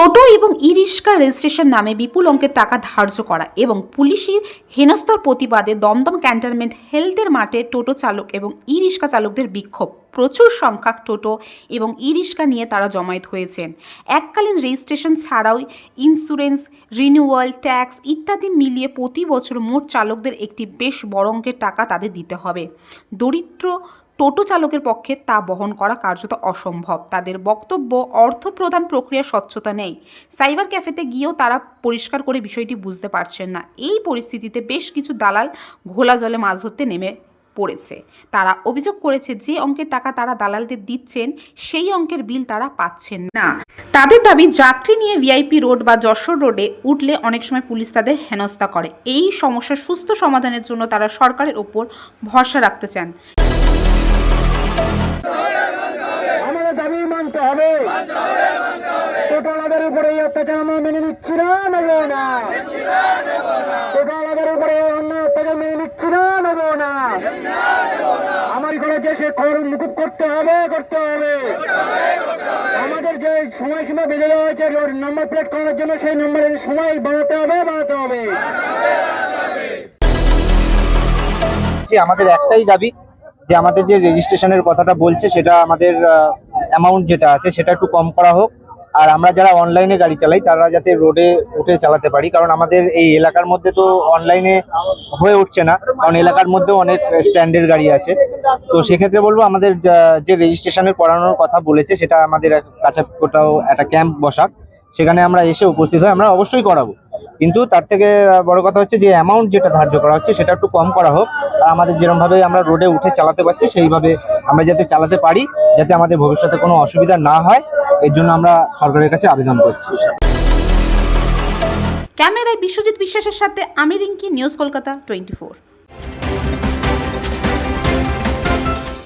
টোটো এবং ই রিক্সা রেজিস্ট্রেশন নামে বিপুল অঙ্কের টাকা ধার্য করা এবং পুলিশের হেনস্থার প্রতিবাদে দমদম ক্যান্টনমেন্ট হেলথের মাঠে টোটো চালক এবং ই রিক্সা চালকদের বিক্ষোভ। প্রচুর সংখ্যক টোটো এবং ই রিক্সা নিয়ে তারা জমায়েত হয়েছেন। এককালীন রেজিস্ট্রেশন ছাড়াও ইন্স্যুরেন্স, রিনিউয়াল, ট্যাক্স ইত্যাদি মিলিয়ে প্রতি বছর মোট চালকদের একটি বেশ বড় অঙ্কের টাকা তাদের দিতে হবে। দরিদ্র টোটো চালকের পক্ষে তা বহন করা কার্যত অসম্ভব। তাদের বক্তব্য, অর্থ প্রদান প্রক্রিয়ার স্বচ্ছতা নেই। সাইবার ক্যাফেতে গিয়েও তারা পরিষ্কার করে বিষয়টি বুঝতে পারছেন না। এই পরিস্থিতিতে বেশ কিছু দালাল ঘোলা জলে মাছ ধরতে নেমে পড়েছে। তারা অভিযোগ করেছে যে অঙ্কের টাকা তারা দালালদের দিচ্ছেন, সেই অঙ্কের বিল তারা পাচ্ছেন না। তাদের দাবি, যাত্রী নিয়ে ভিআইপি রোড বা যশোর রোডে উঠলে অনেক সময় পুলিশ তাদের হেনস্থা করে। এই সমস্যার সুস্থ সমাধানের জন্য তারা সরকারের ওপর ভরসা রাখতে চান। টোটালাদের উপরে অত্যাচার আমরা মেনে নিচ্ছি না, নেব না। টোটালাদের উপরে অন্য অত্যাচার মেনে নিচ্ছি না, নেব না। আমার করেছে সে খবর মুকুব করতে হবে করতে হবে। আমাদের যে সময়সীমা বেঁধে দেওয়া হয়েছে নম্বর প্লেট করার জন্য সেই নম্বরের সময় বাড়াতে হবে বাড়াতে হবে। যে আমাদের একটাই দাবি, যে আমাদের যে রেজিস্ট্রেশনের কথাটা বলছে, সেটা আমাদের অ্যামাউন্ট যেটা আছে, সেটা একটু কম করা হোক। আর আমরা যারা অনলাইনে গাড়ি চালাই, তারা যাতে রোডে উঠে চালাতে পারি। কারণ আমাদের এই এলাকার মধ্যে তো অনলাইনে হয়ে উঠছে না। কারণ এলাকার মধ্যেও অনেক স্ট্যান্ডের গাড়ি আছে। তো সেক্ষেত্রে বলব, আমাদের যে রেজিস্ট্রেশনের করানোর কথা বলেছে, সেটা আমাদের কাছে কোথাও একটা ক্যাম্প বসাক। সেখানে আমরা এসে উপস্থিত হয়ে আমরা অবশ্যই করাবো। কিন্তু তার থেকে বড় কথা হচ্ছে যে অ্যামাউন্ট যেটা ধার্য করা হচ্ছে, সেটা একটু কম করা হোক। আর আমাদের যেরকমভাবে আমরা রোডে উঠে চালাতে পারছি, সেইভাবে আমরা যাতে চালাতে পারি, যাতে আমাদের ভবিষ্যতে কোনো অসুবিধা না হয়। এর জন্য আমরা সরকারের কাছে আবেদন করছি। ক্যামেরায় বিশ্বজিৎ বিশ্বাসের সাথে আমি রিঙ্কি, নিউজ কলকাতা টোয়েন্টি